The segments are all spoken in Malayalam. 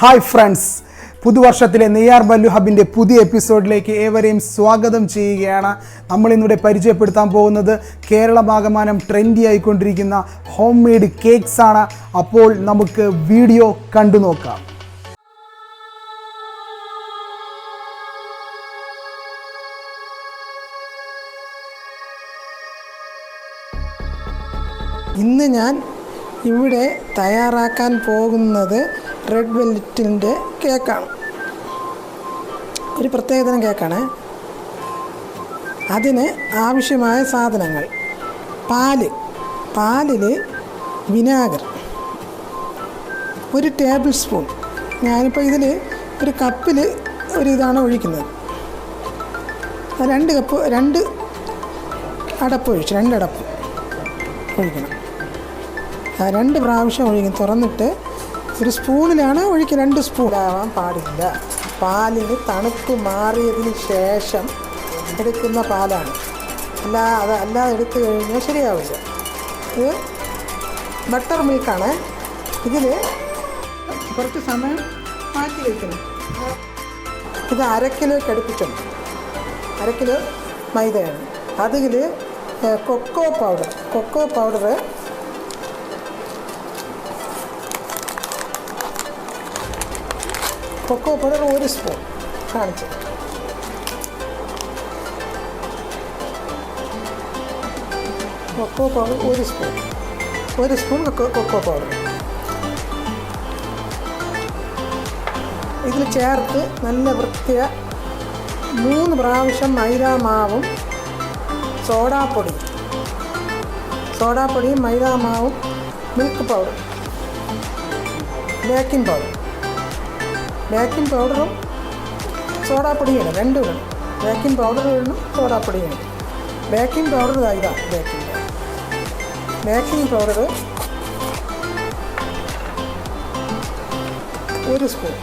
Hi friends. പുതുവർഷത്തിലെ നെയ്യാർ ബല്ലു ഹബിന്റെ പുതിയ എപ്പിസോഡിലേക്ക് ഏവരെയും സ്വാഗതം ചെയ്യുകയാണ്. നമ്മളിന്നിവിടെ പരിചയപ്പെടുത്താൻ പോകുന്നത് കേരളമാകമാനം ട്രെൻഡി ആയിക്കൊണ്ടിരിക്കുന്ന ഹോം മെയ്ഡ് കേക്ക്സ് ആണ്. അപ്പോൾ നമുക്ക് വീഡിയോ കണ്ടു നോക്കാം. ഇന്ന് ഞാൻ ഇവിടെ തയ്യാറാക്കാൻ പോകുന്നത് റെഡ് വെൽറ്റിന്റെ കേക്കാണ്. ഒരു പ്രത്യേകതരം കേക്കാണ്. അതിന് ആവശ്യമായ സാധനങ്ങൾ. പാൽ. പാലിൽ വിനാഗർ. ഒരു ടേബിൾ സ്പൂൺ. ഞാനിപ്പോൾ ഇതിൽ ഒരു കപ്പിൽ ഒരു ഇതാണ് ഒഴിക്കുന്നത്. രണ്ട് കപ്പ് രണ്ട് അടപ്പ് ഒഴിച്ചു രണ്ടടപ്പ് ഒഴിക്കണം. രണ്ട് പ്രാവശ്യം ഒഴിക്കും. തുറന്നിട്ട് ഒരു സ്പൂണിലാണ് ഒഴിക്കുക രണ്ട് സ്പൂൺ. ആവാൻ പാടില്ല. പാലിന് തണുപ്പ് മാറിയതിന് ശേഷം എടുക്കുന്ന പാലാണ്. അല്ല അത് അല്ലാതെ എടുത്തു കഴിഞ്ഞാൽ ശരിയാവില്ല. ഇത് ബട്ടർ മിൽക്കാണ്. ഇതിൽ കുറച്ച് സമയം മാറ്റി വയ്ക്കണം ഇത് അര കടുപ്പിച്ചുണ്ട് അരക്കിലോ അര കിലോ മൈദയാണ്. അതിൽ cocoa powder. Cocoa powder cocoa powder ഒരു സ്പൂൺ. കാണിച്ചു. കൊക്കോ പൗഡർ ഒരു സ്പൂൺ. ഒരു സ്പൂൺ കൊക്കോ പൗഡർ. ഇതിൽ ചേർത്ത് നല്ല വൃത്തിയ മൂന്ന് പ്രാവശ്യം മൈദാമാവും സോഡാപ്പൊടിയും സോഡാപ്പൊടി. സോഡാപ്പൊടിയും മൈദാമാവും milk powder baking powder. Baking പൗഡറും സോഡാപ്പൊടിയും ഇടണം രണ്ടും. ബേക്കിംഗ് പൗഡർ ഇടണം സോഡാപ്പൊടിയും ഇടണം ബേക്കിംഗ് പൗഡർ ഇതാ ബേക്കിംഗ് ബേക്കിംഗ് പൗഡർ ഒരു സ്പൂൺ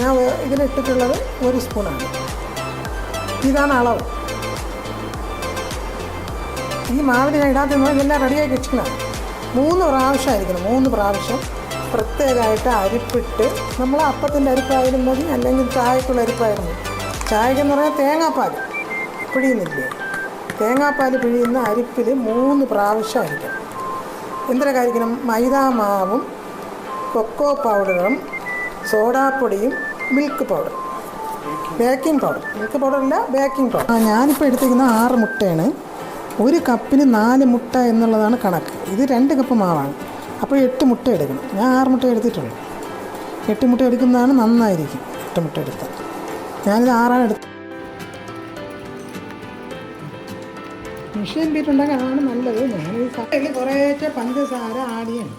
ഞാൻ ഇതിലിട്ടിട്ടുള്ളത് ഒരു സ്പൂണാണ് ഇതാണ് അളവ്. ഈ മാവിന് ഞാൻ ഇടാത്ത ഇതെല്ലാം റെഡിയാക്കി വെച്ചിട്ടുണ്ടാകും മൂന്ന് പ്രാവശ്യമായിരിക്കണം മൂന്ന് പ്രാവശ്യം. പ്രത്യേകമായിട്ട് അരിപ്പിട്ട് നമ്മൾ അപ്പത്തിന്റെ അരിപ്പായാലും മതി അല്ലെങ്കിൽ ചായക്കുള്ള അരിപ്പായാലും മതി. ചായക്കെന്ന് പറഞ്ഞാൽ തേങ്ങാപ്പാൽ പിഴിയുന്നില്ലേ? തേങ്ങാപ്പാൽ പിഴിയുന്ന അരിപ്പിൽ മൂന്ന് പ്രാവശ്യം അരിക്കണം. എന്തിനൊക്കെയായിരിക്കണം മൈദ മാവും കൊക്കോ പൗഡറും സോഡാപ്പൊടിയും milk powder baking powder. Milk powder അല്ല ബേക്കിംഗ് പൗഡർ. ആ ഞാനിപ്പോൾ എടുത്തിരിക്കുന്ന ആറ് മുട്ടയാണ്. ഒരു കപ്പിന് നാല് മുട്ട എന്നുള്ളതാണ് കണക്ക്. ഇത് രണ്ട് കപ്പ് മാവാണ്. അപ്പോൾ എട്ട് മുട്ട എടുക്കണം. ഞാൻ ആറ് മുട്ട എടുത്തിട്ടുള്ളൂ എട്ട് മുട്ട എടുക്കുന്നതാണ് നന്നായിരിക്കും എട്ട് മുട്ട എടുത്താൽ. ഞാനിത് ആറാണ് എടുത്തത് മിഷ്യൻ ബീറ്റുണ്ടാക്കാനാണ് നല്ലത്. ഞാൻ ഈ കുറേശ്ശെ പഞ്ചസാര ആടിയാണ്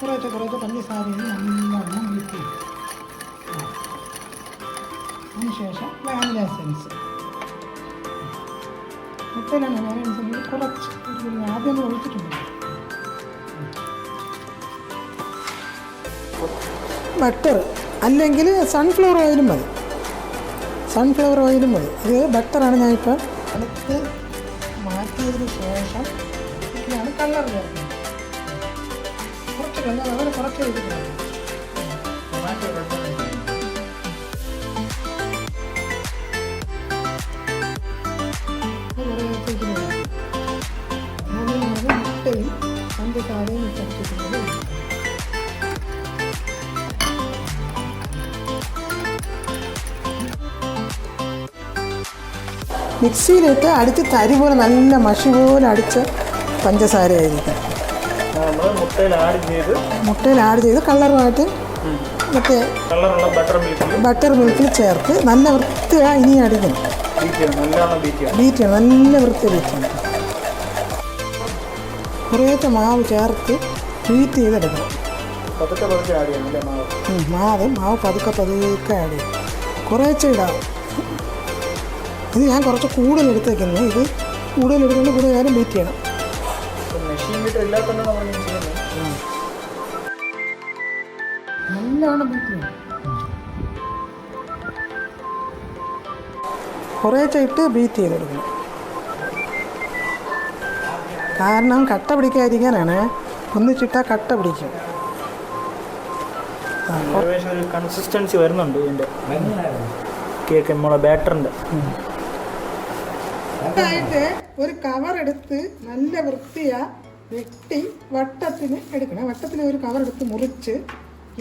കുറേച്ചെ കുറേശ്ശെ പഞ്ചസാരയും നല്ലവണ്ണം ചെയ്യും അതിനുശേഷം വാനില എസൻസ്. മുട്ടയിലാണ് വാനില എസൻസ് കുറച്ച്. ആദ്യം ഒഴിച്ചിട്ടുണ്ട്. ബട്ടർ അല്ലെങ്കിൽ സൺഫ്ലവർ ഓയിലും മതി. സൺഫ്ലവർ ഓയിലും മതി. ഇത് ബട്ടറാണ് ഞാനിപ്പോൾ അടുത്ത് മാറ്റിയതിന് ശേഷം ഇതിലാണ് കളർ കുറച്ച് കളർ വളരെ കുറച്ച് ചെയ്തിട്ടുണ്ട് മിക്സിയിലിട്ട് അടിച്ച് തരി പോലെ നല്ല മഷി പോലെ അടിച്ച പഞ്ചസാരയായിരിക്കും. മുട്ടയിൽ ആഡ് ചെയ്ത് കളറുമായിട്ട് മറ്റേ ബട്ടർ മിൽക്കിൽ ചേർത്ത് നല്ല വൃത്തിയാണ് ഇനി അടിക്കണം ബീറ്റ് നല്ല വൃത്തി ബീറ്റ് ചെയ്യണം. കുറേശ്ശെ മാവ് ചേർത്ത് ബീറ്റ് ചെയ്തെടുക്കണം. മാവ്? മാവ് പതുക്കെ പതുക്കെ ആഡ് ചെയ്യും കുറേച്ചെ ഇടാം. ഇത് ഞാൻ കുറച്ച് കൂടുതൽ എടുത്തേക്കുന്നു. ഇത് കൂടുതൽ എടുത്തുകൊണ്ട് കൂടുതൽ നേരം ബീറ്റ് ചെയ്യണം. നല്ലോണം ബീറ്റ് ചെയ്യണം. കുറേശ്ശെ ഇട്ട് ബീറ്റ് ചെയ്തെടുക്കണം. കാരണം കട്ട പിടിക്കാതിരിക്കാനാണ്. ഒന്നിച്ചിട്ടാൽ കട്ട പിടിക്കും. കൺസിസ്റ്റൻസി വരുന്നുണ്ട് ഇതിന്റെ കേക്ക് നമ്മളെ ബാറ്ററിന്റെ ആയിട്ട് ഒരു കവർ എടുത്ത് നല്ല വൃത്തിയാ വെട്ടി വട്ടത്തിന് എടുക്കണം. വട്ടത്തിന് ഒരു കവർ എടുത്ത് മുറിച്ച്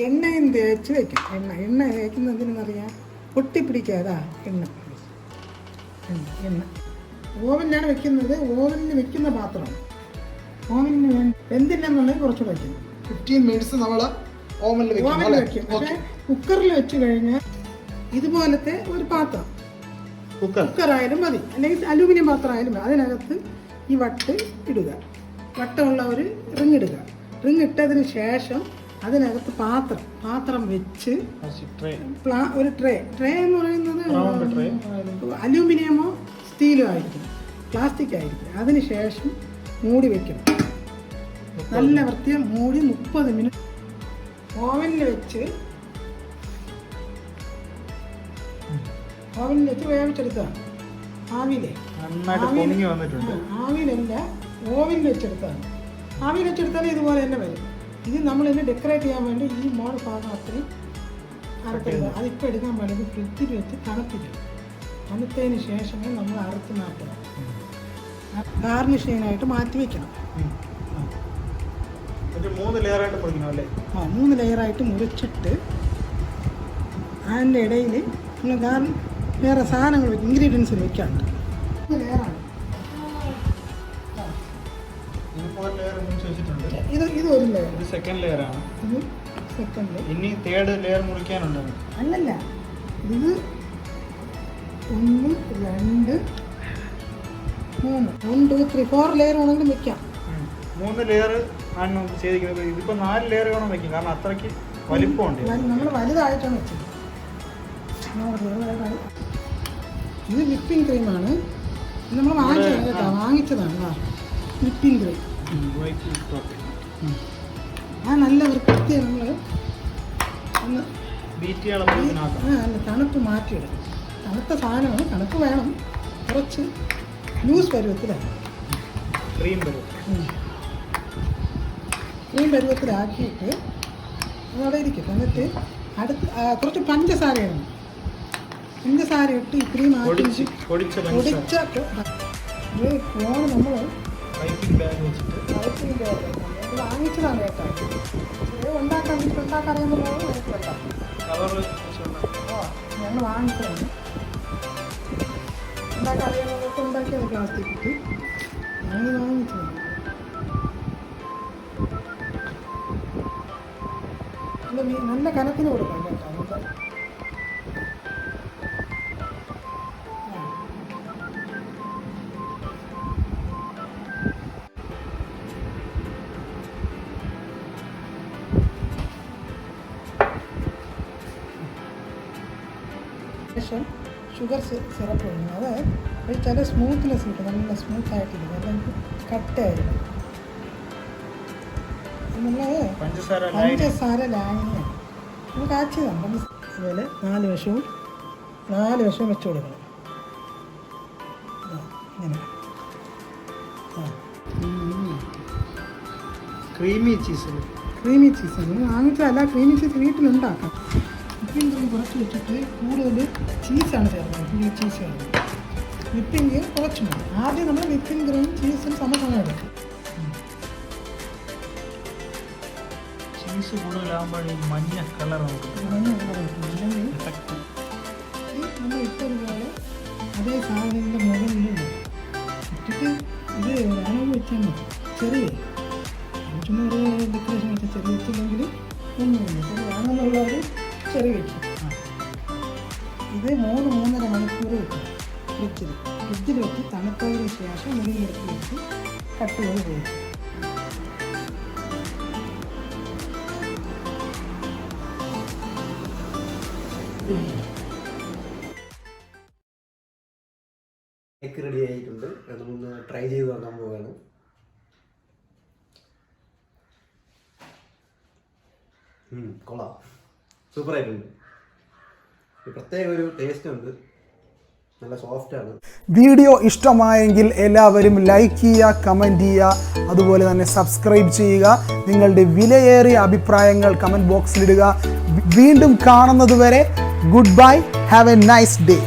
എണ്ണയും തേച്ച് വെക്കണം. എണ്ണ എണ്ണ തേക്കുന്നത് എന്തിനെന്നറിയാം പൊട്ടിപ്പിടിക്കാതാ എണ്ണ. എണ്ണ എണ്ണ. ഓവനിലാണ് വെക്കുന്നത്. ഓവനിൽ വെക്കുന്ന പാത്രം ഓവനിന് വേണ്ടി എന്തിനെന്നുള്ളത് കുറച്ചുകൂടെ വയ്ക്കണം ഫിഫ്റ്റീൻ മിനിറ്റ്സ് നമ്മൾ ഓവനിൽ ഓവനിൽ വെക്കും. പക്ഷേ കുക്കറിൽ വെച്ച് കഴിഞ്ഞാൽ ഇതുപോലത്തെ ഒരു പാത്രം. കുക്കറായാലും മതി. അല്ലെങ്കിൽ അലൂമിനിയം പാത്രമായാലും മതി. അതിനകത്ത് ഈ വട്ട് ഇടുക. വട്ടമുള്ള ഒരു റിങ് ഇടുക. റിങ് ഇട്ടതിന് ശേഷം അതിനകത്ത് പാത്രം പാത്രം വെച്ച് പ്ലാ ഒരു ട്രേ ട്രേ എന്ന് പറയുന്നത് അലൂമിനിയമോ സ്റ്റീലോ ആയിരിക്കും. പ്ലാസ്റ്റിക് ആയിരിക്കും. അതിന് ശേഷം മൂടി വെക്കണം. നല്ല വൃത്തിയ മൂടി മുപ്പത് മിനിറ്റ്. ഓവനിൽ വെച്ച് ഓവനിൽ വെച്ച് വേവിച്ചെടുക്കുക ആവിയിലേ? ആവിയിലല്ല ഓവനിൽ വെച്ചെടുത്താണ് ആവിയിൽ വെച്ചെടുത്താൽ ഇതുപോലെ തന്നെ വരും. ഇത് നമ്മൾ ഇതിനെ ഡെക്കറേറ്റ് ചെയ്യാൻ വേണ്ടി ഈ മോൾ ഭാഗം അത്രയും അറുത്തെടുക്കുക അതിപ്പോൾ എടുക്കാൻ പാടില്ല. ഫ്രിഡ്ജിൽ വെച്ച് തണുപ്പിക്കും തണുത്തതിന് ശേഷമേ നമ്മൾ അറുത്ത് മാറ്റണം. ഗാർണിഷ് ചെയ്യാനായിട്ട് മാറ്റി വെക്കണം. മൂന്ന് ലെയറായിട്ട് പൊടിക്കണം അല്ലേ? ആ മൂന്ന് ലെയറായിട്ട് മുറിച്ചിട്ട് അതിന്റെ ഇടയിൽ നമ്മൾ ഗാർ വേറെ സാധനങ്ങൾ ഇൻഗ്രീഡിയൻസ് വെക്കാണ്ട്. ലെയർ ഇത് ഇത് ഒരു ലെയർ ഇത് സെക്കൻഡ് ലെയറാണ് ഇത് സെക്കൻഡ് ഇനി തേർഡ് ലെയർ മുറിക്കാനുണ്ട് അല്ലല്ല. ഇത് ഒന്ന് രണ്ട് മൂന്ന്. One two three four layer വേണമെങ്കിലും വെക്കാം. മൂന്ന് ലെയർ ആണ് നമുക്ക് ചെയ്തിരിക്കുന്നത്. ഇതിപ്പോൾ നാല് ലെയർ വേണം വെക്കും. കാരണം അത്രയ്ക്ക് വലിപ്പമുണ്ട്. നമ്മൾ വലുതായിട്ടാണ് വെച്ചത്. ഇത് വിപ്പിംഗ് ക്രീമാണ് ഇത് നമ്മൾ വാങ്ങിച്ചതാണ് കേട്ടോ വാങ്ങിച്ചതാണ് ആ. വിപ്പിംഗ് ക്രീം ആ നല്ല വൃത്തി നമ്മൾ ഒന്ന് തണുപ്പ് മാറ്റിയിടും തണുത്ത സാധനമാണ് തണുപ്പ് വേണം. കുറച്ച് ലൂസ് പരുവത്തിലാണ്. ക്രീം വരും ക്രീം പരുവത്തിലാക്കിയിട്ട് അതവിടെ ഇരിക്കും എന്നിട്ട് അടുത്ത് കുറച്ച് പഞ്ചസാര ഇടണം സാരം ഇട്ട് ഇത്രയും മാറ്റി പൊടിച്ച ഫോൺ നമ്മൾ വാങ്ങിച്ചതാണ് കേട്ടോ. ഉണ്ടാക്കാൻ വീട്ടിൽ ഉണ്ടാക്കാൻ ഞങ്ങൾ വാങ്ങിച്ചതാണ്. ഉണ്ടാക്കാൻ ഉണ്ടാക്കിയത് പ്ലാസ്റ്റിക് കിട്ടി ഞങ്ങൾ വാങ്ങിച്ചതാണ്. നല്ല കനത്തിന് കൊടുക്കാം കേട്ടോ. നമുക്ക് ഷുഗർ സിറപ്പ് ഇടുന്നു അത് ചില സ്മൂത്ത്നെസ് കിട്ടും. നല്ല സ്മൂത്ത് ആയിട്ടിരിക്കും അല്ലെങ്കിൽ കട്ടയായിരിക്കും നമ്മൾ പഞ്ചസാര ലായനിയാണ് നമ്മൾ കാച്ചിയതാണ്. അതുപോലെ നാല് വശവും നാല് വശവും വെച്ച് കൊടുക്കണം. ഇങ്ങനെ. ക്രീമി ചീസ് ക്രീമി ചീസ് വാങ്ങിച്ചാൽ വാങ്ങിച്ചതല്ല ക്രീമി ചീസ് വീട്ടിലുണ്ടാക്കാം. വിപ്പിംഗ് ക്രീം കുറച്ച് വെച്ചിട്ട് കൂടുതൽ ചീസാണ് ചേർക്കുന്നത്. ഈ ചീസ് ചേർക്കുന്നത് വിപ്പിംഗ് ക്രീം കുറച്ച് മതി. ആദ്യം നമ്മൾ വിപ്പിംഗ് ക്രീം ചീസും സമസമയം എടുക്കും ചീസ് കൂടുതലാകുമ്പോൾ മഞ്ഞ കളർ മഞ്ഞ കളർ നമ്മൾ ഇട്ടതുപോലെ അതേ സാധനത്തിന്റെ മുകളിൽ ഇടും. ഇട്ടിട്ട് ഇത് അളവ് വെച്ചാൽ മതി. ചെറിയ. ചുമ്മാ ഒരു ഡെക്കറേഷൻ വെച്ചാൽ ചെറിയ വെച്ചില്ലെങ്കിൽ ഒന്നുമില്ല. ചെറിയ വേണമെന്നുള്ളവർ ചെറിയ വെച്ചു ഇത് മൂന്ന് മൂന്നര മണിക്കൂർ വെക്കും ഫ്രിഡ്ജിൽ ഫ്രിഡ്ജിൽ വെച്ച് തണുത്തതിന് ശേഷം മുടി നിർത്തി വെച്ച് കട്ട് ചെയ്ത് കഴിക്കും കേക്ക് റെഡി ആയിട്ടുണ്ട്. അതൊന്ന് ട്രൈ ചെയ്ത് നോക്കാൻ പോവുകയാണ് കൊള്ളാം. സൂപ്പറായിട്ടുണ്ട്. ആയിട്ടുണ്ട് പ്രത്യേക ഒരു ടേസ്റ്റ് ഉണ്ട്. നല്ല സോഫ്റ്റാണ് വീഡിയോ ഇഷ്ടമായെങ്കിൽ എല്ലാവരും ലൈക്ക് ചെയ്യുക കമന്റ് ചെയ്യുക അതുപോലെ തന്നെ സബ്സ്ക്രൈബ് ചെയ്യുക. നിങ്ങളുടെ വിലയേറിയ അഭിപ്രായങ്ങൾ കമന്റ് ബോക്സിലിടുക വീണ്ടും കാണുന്നത് വരെ good bye have a nice day